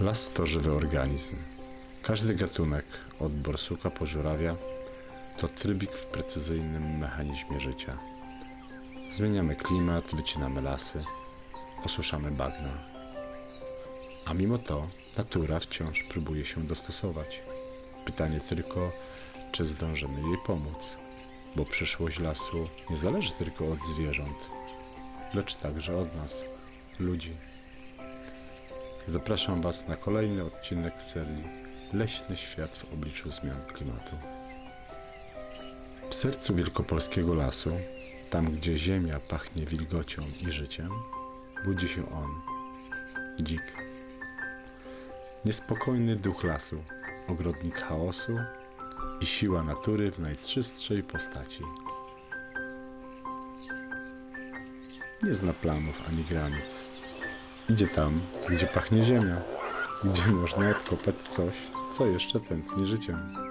Las to żywy organizm. Każdy gatunek, od borsuka po żurawia, to trybik w precyzyjnym mechanizmie życia. Zmieniamy klimat, wycinamy lasy, osuszamy bagna. A mimo to natura wciąż próbuje się dostosować. Pytanie tylko, czy zdążymy jej pomóc, bo przyszłość lasu nie zależy tylko od zwierząt, lecz także od nas, ludzi. Zapraszam Was na kolejny odcinek serii Leśny świat w obliczu zmian klimatu. W sercu wielkopolskiego lasu, tam gdzie ziemia pachnie wilgocią i życiem, budzi się on, dzik. Niespokojny duch lasu, ogrodnik chaosu i siła natury w najczystszej postaci. Nie zna planów ani granic. Idzie tam, gdzie pachnie ziemia, gdzie można odkopać coś, co jeszcze tętni życiem.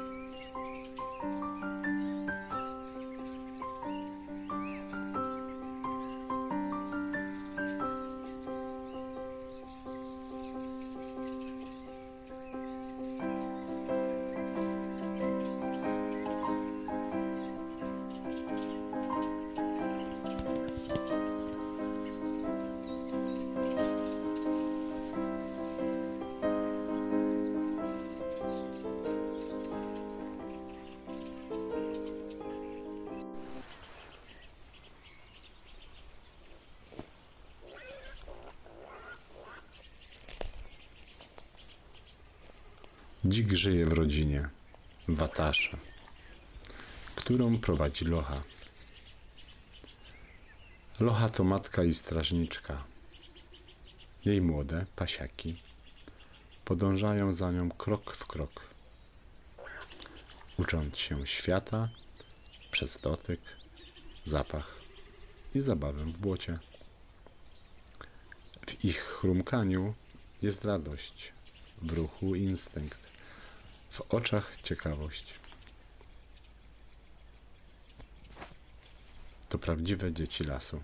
Dzik żyje w rodzinie, Watasza, którą prowadzi Locha. Locha to matka i strażniczka. Jej młode pasiaki podążają za nią krok w krok, ucząc się świata przez dotyk, zapach i zabawę w błocie. W ich chrumkaniu jest radość, w ruchu instynkt, w oczach ciekawość. To prawdziwe dzieci lasu.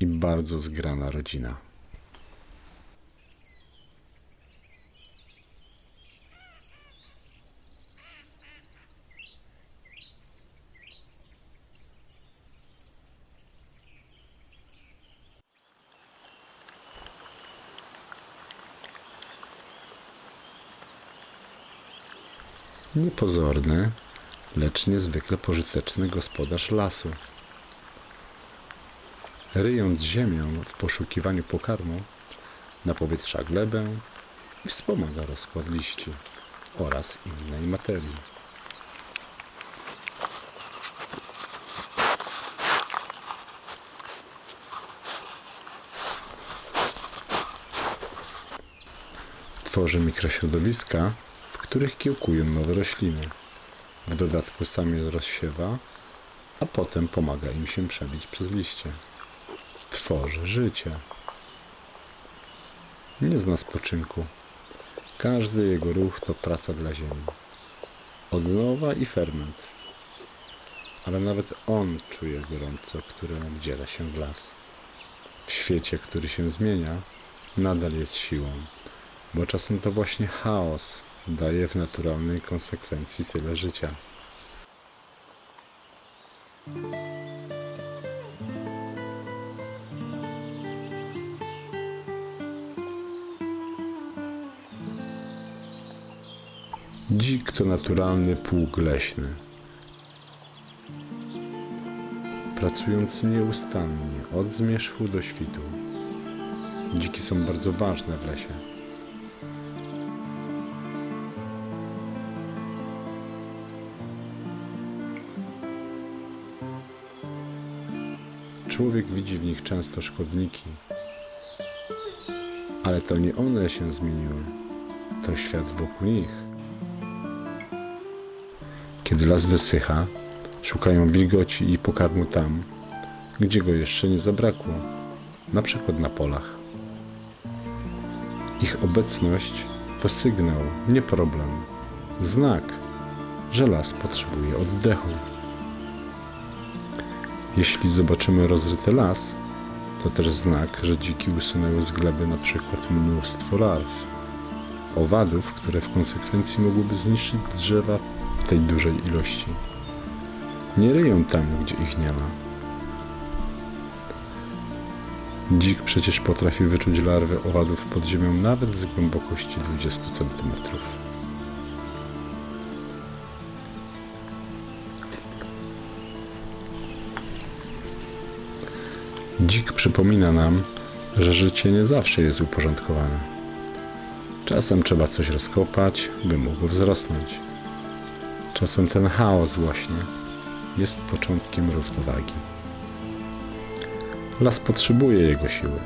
I bardzo zgrana rodzina. Niepozorny, lecz niezwykle pożyteczny gospodarz lasu. Ryjąc ziemię w poszukiwaniu pokarmu, napowietrza glebę i wspomaga rozkład liści oraz innej materii. Tworzy mikrośrodowiska, w których kiełkują nowe rośliny. W dodatku sam je rozsiewa, a potem pomaga im się przebić przez liście tworzy życie. Nie zna spoczynku. Każdy jego ruch to praca dla ziemi. Odnowa i ferment. Ale nawet on czuje gorąco, które oddziela się w las. W świecie, który się zmienia, nadal jest siłą, bo czasem to właśnie chaos daje w naturalnej konsekwencji tyle życia. Dzik to naturalny pług leśny. Pracujący nieustannie od zmierzchu do świtu. Dziki są bardzo ważne w lesie. Człowiek widzi w nich często szkodniki, ale to nie one się zmieniły to świat wokół nich. Kiedy las wysycha, szukają wilgoci i pokarmu tam, gdzie go jeszcze nie zabrakło, na przykład na polach. Ich obecność to sygnał, nie problem, znak, że las potrzebuje oddechu. Jeśli zobaczymy rozryty las, to też znak, że dziki usunęły z gleby na przykład mnóstwo larw, owadów, które w konsekwencji mogłyby zniszczyć drzewa w tej dużej ilości. Nie ryją tam, gdzie ich nie ma. Dzik przecież potrafi wyczuć larwy owadów pod ziemią nawet z głębokości 20 cm. Dzik przypomina nam, że życie nie zawsze jest uporządkowane. Czasem trzeba coś rozkopać, by mogło wzrosnąć. Czasem ten chaos właśnie jest początkiem równowagi. Las potrzebuje jego siły,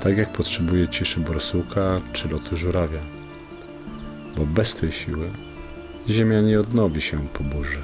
tak jak potrzebuje ciszy borsuka czy lotu żurawia, bo bez tej siły ziemia nie odnowi się po burzy.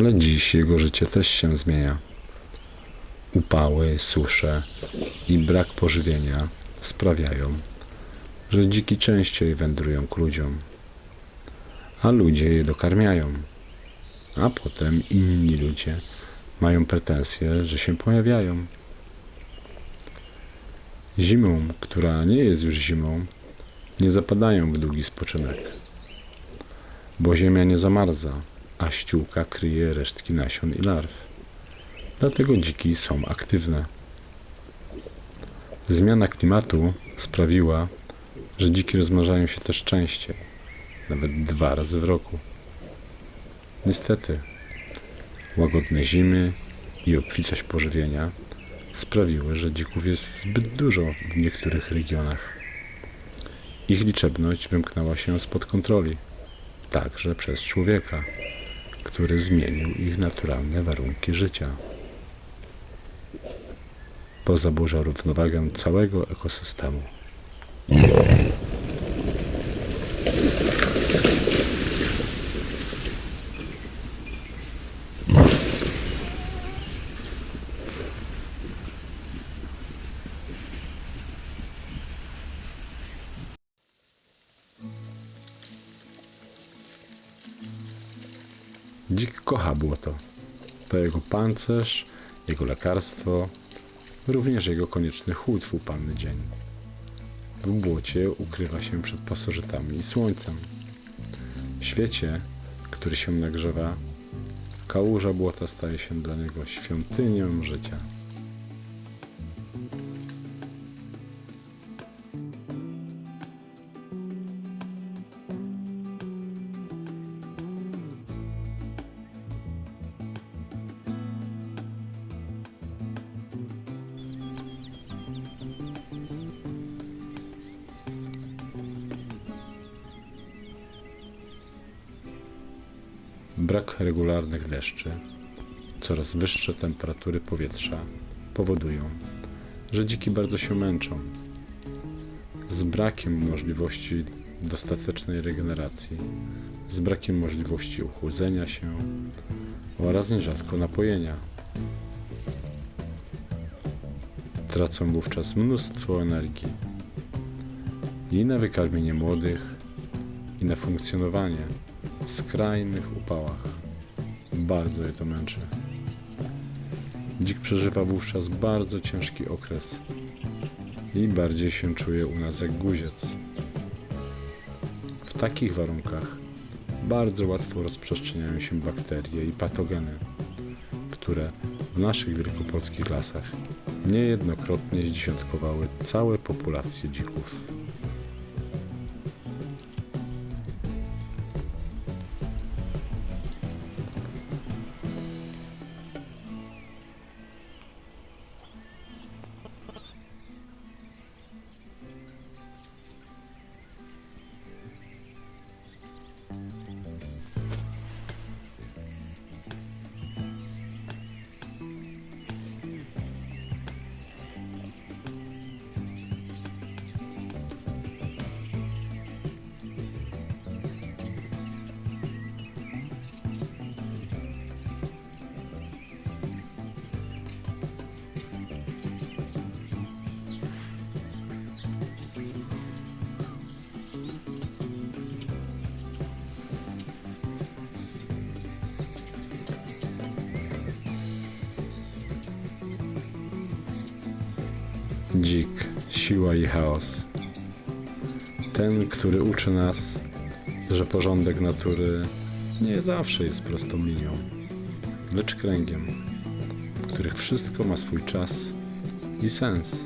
Ale dziś jego życie też się zmienia. Upały, susze i brak pożywienia sprawiają, że dziki częściej wędrują k ludziom, a ludzie je dokarmiają. A potem inni ludzie mają pretensje, że się pojawiają. Zimą, która nie jest już zimą, nie zapadają w długi spoczynek, bo ziemia nie zamarza, a ściółka kryje resztki nasion i larw. Dlatego dziki są aktywne. Zmiana klimatu sprawiła, że dziki rozmnażają się też częściej, nawet dwa razy w roku. Niestety, łagodne zimy i obfitość pożywienia sprawiły, że dzików jest zbyt dużo w niektórych regionach. Ich liczebność wymknęła się spod kontroli, także przez człowieka który zmienił ich naturalne warunki życia. Bo zaburza równowagę całego ekosystemu. Dzik kocha błoto. To jego pancerz, jego lekarstwo, również jego konieczny chłód w upalny dzień. W błocie ukrywa się przed pasożytami i słońcem. W świecie, który się nagrzewa, kałuża błota staje się dla niego świątynią życia. Brak regularnych deszczy, coraz wyższe temperatury powietrza powodują, że dziki bardzo się męczą. Z brakiem możliwości dostatecznej regeneracji, z brakiem możliwości ochłodzenia się oraz nierzadko napojenia. Tracą wówczas mnóstwo energii i na wykarmienie młodych, i na funkcjonowanie skrajnych upałach. Bardzo je to męczy. Dzik przeżywa wówczas bardzo ciężki okres i bardziej się czuje u nas jak guziec. W takich warunkach bardzo łatwo rozprzestrzeniają się bakterie i patogeny, które w naszych wielkopolskich lasach niejednokrotnie zdziesiątkowały całe populacje dzików. Siła i chaos. Ten, który uczy nas, że porządek natury nie zawsze jest prostą linią, lecz kręgiem, w których wszystko ma swój czas i sens.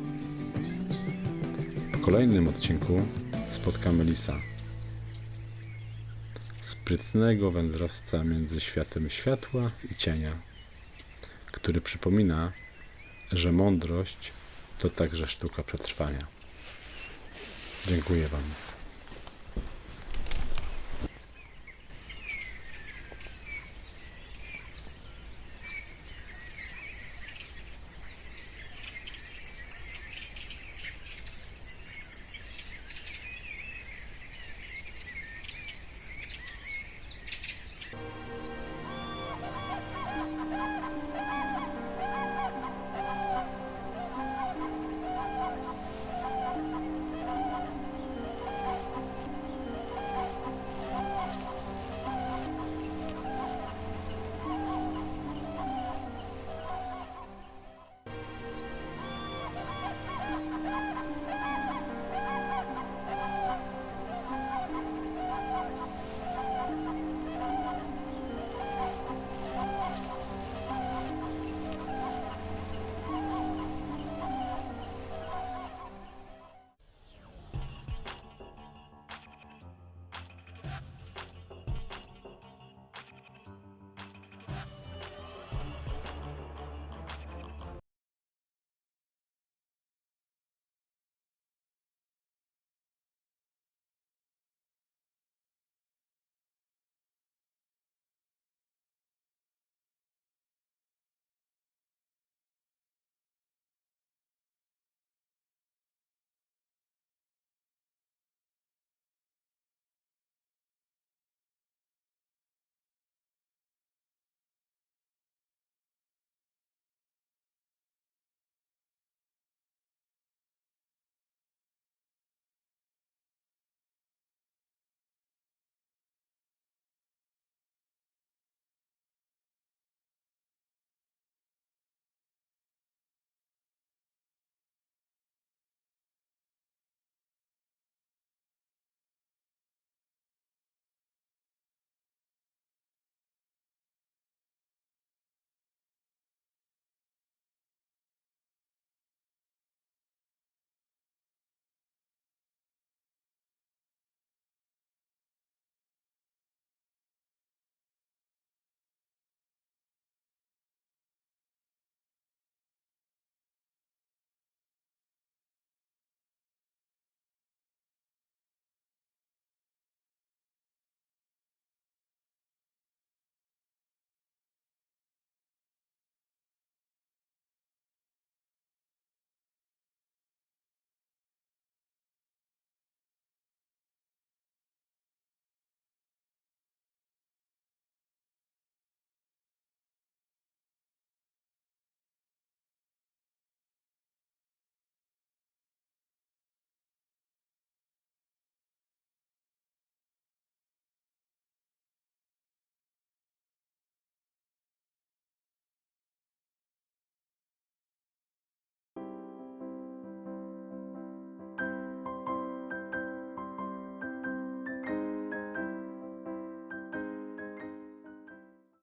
W kolejnym odcinku spotkamy Lisa, sprytnego wędrowca między światem światła i cienia, który przypomina, że mądrość to także sztuka przetrwania. Dziękuję Wam.